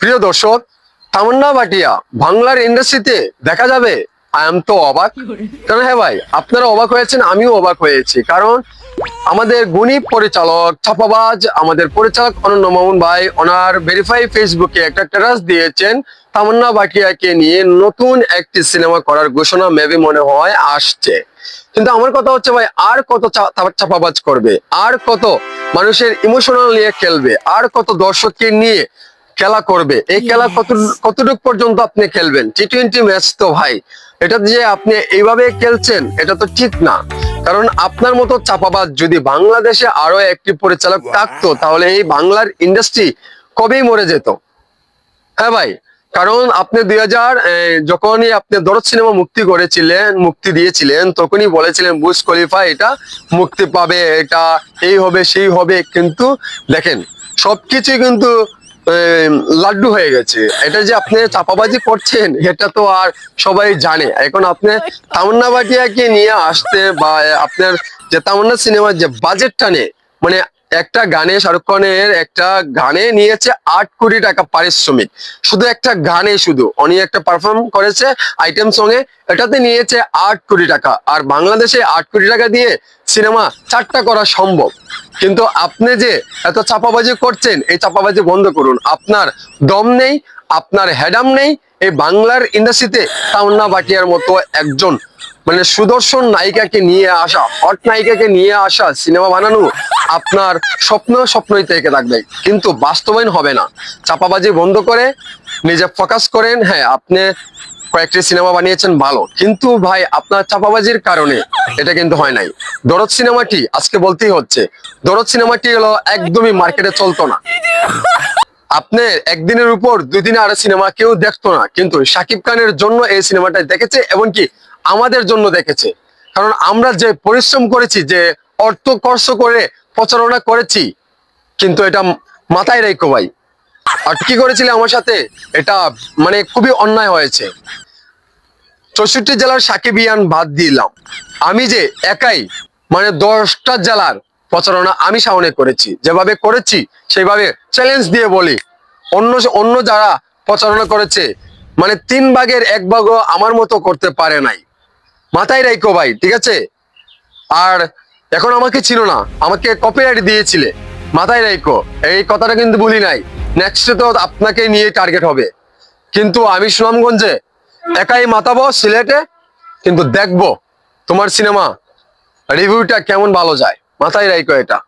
প্রিয় দর্শক, তামান্না ভাটিয়া, বাংলার ইন্ডাস্ট্রিতে দেখা যাবে আই এম তো অবাক। হ্যাঁ ভাই? আপনারা অবাক হয়েছেন, আমিও অবাক হয়েছি। কারণ আমাদের গুণী পরিচালক, ছাপাবাজ, আমাদের পরিচালক অনন্য মামুন ভাই, ওনার ভেরিফাই ফেসবুকে একটা টেরাস দিয়েছেন, তামান্না ভাটিয়াকে নিয়ে নতুন একটি সিনেমা করার ঘোষণা মেবি মনে হয় আসছে। কিন্তু আমার কথা হচ্ছে ভাই, আর কত চাপাবাজ করবে? আর কত মানুষের ইমোশনাল নিয়ে খেলবে? আর কত দর্শককে নিয়ে খেলা করবে। এই খেলা কত কতটুকু পর্যন্ত আপনি খেলবেন? টি টোয়েন্টি ম্যাচ তো ভাই এটা যে আপনি এইভাবে খেলছেন এটা তো ঠিক না। কারণ আপনার মতো চাপাবাজ যদি বাংলাদেশে আরও একটি পরিচালক থাকতো তাহলে এই বাংলার ইন্ডাস্ট্রি কবেই মরে যেত? হ্যাঁ ভাই কারণ আপনি দুই হাজার যখনই আপনি দরদ সিনেমা মুক্তি করেছিলেন মুক্তি দিয়েছিলেন তখনই বলেছিলেন বুস খলিফা এটা মুক্তি পাবে এটা এই হবে সেই হবে। কিন্তু দেখেন সবকিছু কিন্তু লাড্ডু হয়ে গেছে। এটা যে আপনি চাপাবাজি করছেন, এটা তো আর সবাই জানে। এখন আপনি তামান্না ভাটিয়াকে নিয়ে আসতে বা আপনার যে তামান্না সিনেমার যে বাজেটটা নেই মানে একটা গানে শাহরুখ খানের একটা গানে নিয়েছে আট কোটি টাকা পারিশ্রমিক। শুধু একটা গানে শুধু, উনি একটা পারফর্ম করেছে আইটেম সঙ্গে এটাতে নিয়েছে আট কোটি টাকা। আর বাংলাদেশে আট কোটি টাকা দিয়ে সিনেমা চারটা করা সম্ভব। কিন্তু আপনি যে এত চাপাবাজি করছেন, এই চাপাবাজি বন্ধ করুন। আপনার দম নেই, আপনার হেডাম নেই, এই বাংলার ইন্ডাস্ট্রিতে তামন্না বাটিয়ার মতো একজন মানে সুদর্শন নায়িকাকে নিয়ে আসা, হট নায়িকাকে নিয়ে আসা সিনেমা বানানো আপনার স্বপ্ন স্বপ্নই থেকে থাকবে। কিন্তু বাস্তবায়ন হবে না। চাপাবাজি বন্ধ করে, নিজে ফোকাস করেন হ্যাঁ আপনি কয়েকটি সিনেমা বানিয়েছেন ভালো। কিন্তু ভাই, আপনার চাপাবাজির কারণে এটা কিন্তু হয় নাই। দরদ সিনেমাটি আজকে বলতেই হচ্ছে, দরদ সিনেমাটি হলো একদমই মার্কেটে চলতো না। আপনি একদিনের উপর দুই দিনে আরও সিনেমা কেউ দেখতো না, কিন্তু শাকিব খানের জন্য এই সিনেমাটা দেখেছে, এমনকি আমাদের জন্য দেখেছে। কারণ আমরা যে পরিশ্রম করেছি, যে অর্থ খরচ করে প্রচারণা করেছি, কিন্তু এটা মাথায় রেখো ভাই আর কি করেছিলে আমার সাথে? এটা মানে খুবই অন্যায় হয়েছে। চৌষট্টি জেলার সাকিবিয়ান বাদ দিলাম। আমি যে একাই মানে দশটা জেলার প্রচারণা আমি সামনে করেছি, যেভাবে করেছি, সেইভাবে চ্যালেঞ্জ দিয়ে বলি। অন্য অন্য যারা প্রচারণা করেছে মানে তিন ভাগের এক ভাগও আমার মতো করতে পারে নাই। মাথায় রাইকো ভাই, ঠিক আছে? আর এখন আমাকে ছিল না, আমাকে কপিরাইট দিয়েছিলে। মাথায় রাইকো এই কথাটা কিন্তু বলি নাই। নেক্সট তো আপনাকে নিয়ে টার্গেট হবে। কিন্তু আমি সুনামগঞ্জে একাই মাতাবো, সিলেটে, কিন্তু দেখব তোমার সিনেমা। রিভিউটা কেমন ভালো যায়? মাথায় রাখো এটা।